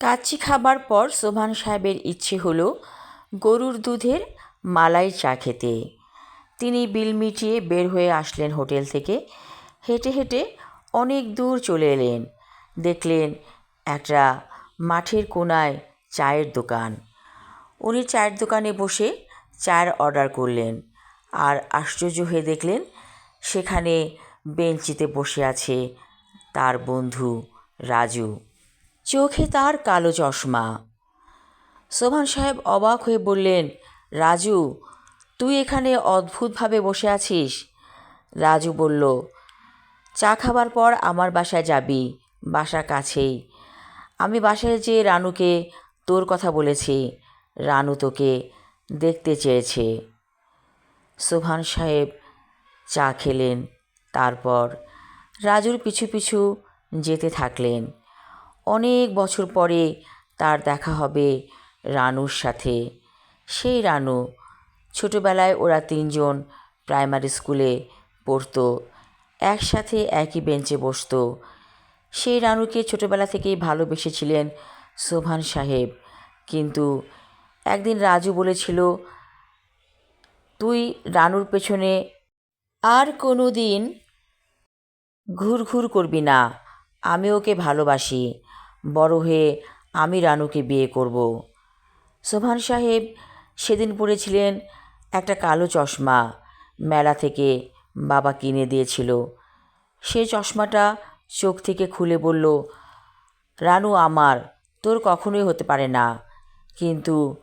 কাচ্চি খাবার পর সোভান সাহেবের ইচ্ছে হলো গরুর দুধের মালাই চা খেতে। তিনি বিল মিটিয়ে বের হয়ে আসলেন হোটেল থেকে। হেঁটে হেঁটে অনেক দূর চলে এলেন। দেখলেন একটা মাঠের কোনায় চায়ের দোকান। উনি চায়ের দোকানে বসে চায়ের অর্ডার করলেন আর আশ্চর্য হয়ে দেখলেন সেখানে বেঞ্চিতে বসে আছে তার বন্ধু রাজু। চোখে তার কালো চশমা। সোভান সাহেব অবাক হয়ে বললেন, রাজু, তুই এখানে অদ্ভুতভাবে বসে আছিস। রাজু বলল, চা খাবার পর আমার বাসায় যাবি, বাসা কাছেই। আমি বাসায় যেয়ে রানুকে তোর কথা বলেছি, রানু তোকে দেখতে চেয়েছে। সোভান সাহেব চা খেলেন। তারপর রাজুর পিছু পিছু যেতে থাকলেন। অনেক বছর পরে তার দেখা হবে রানুর সাথে। সেই রানু, ছোটোবেলায় ওরা তিনজন প্রাইমারি স্কুলে পড়তো, একসাথে একই বেঞ্চে বসতো। সেই রানুকে ছোটোবেলা থেকেই ভালোবেসেছিলেন সোভান সাহেব। কিন্তু একদিন রাজু বলেছিল, তুই রানুর পেছনে আর কোনো দিন ঘুরঘুর করবি না, আমি ওকে ভালোবাসি। বড় হয়ে আমি রানুকে বিয়ে করব। সোভান সাহেব সেদিন পড়েছিলেন একটা কালো চশমা মেলা থেকে বাবা কিনে দিয়েছিল। সে চশমাটা চোখ থেকে খুলে বলল, রানু আমার, তোর কখনোই হতে পারে না। কিন্তু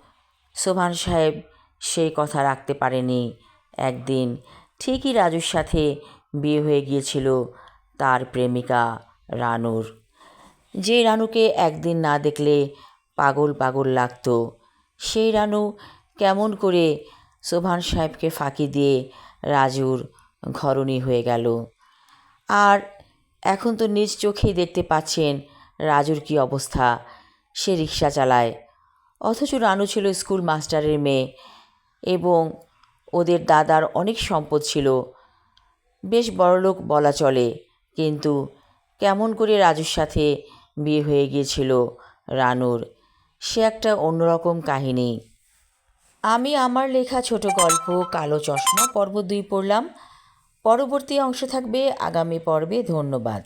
সোভান সাহেব সেই কথা রাখতে পারেনি। একদিন ঠিকই রাজুর সাথে বিয়ে হয়ে গিয়েছিল তার প্রেমিকা রানুর। যে রানুকে একদিন না দেখলে পাগল পাগল লাগতো। সেই রানু কেমন করে সোভান সাহেবকে ফাঁকি দিয়ে রাজুর ঘরণী হয়ে গেল। আর এখন তো নিজ চোখেই দেখতে পাচ্ছেন রাজুর কি অবস্থা। সে রিক্সা চালায়। অথচ রানু ছিল স্কুল মাস্টারের মেয়ে এবং ওদের দাদার অনেক সম্পদ ছিল। বেশ বড়লোক বলা চলে, কিন্তু কেমন করে রাজুর সাথে বিয়ে হয়ে গিয়েছিল রানুর। সে একটা অন্যরকম কাহিনী। আমি আমার লেখা ছোট গল্প, কালো চশমা, পর্ব দুই পড়লাম। পরবর্তী অংশ থাকবে আগামী পর্বে ধন্যবাদ।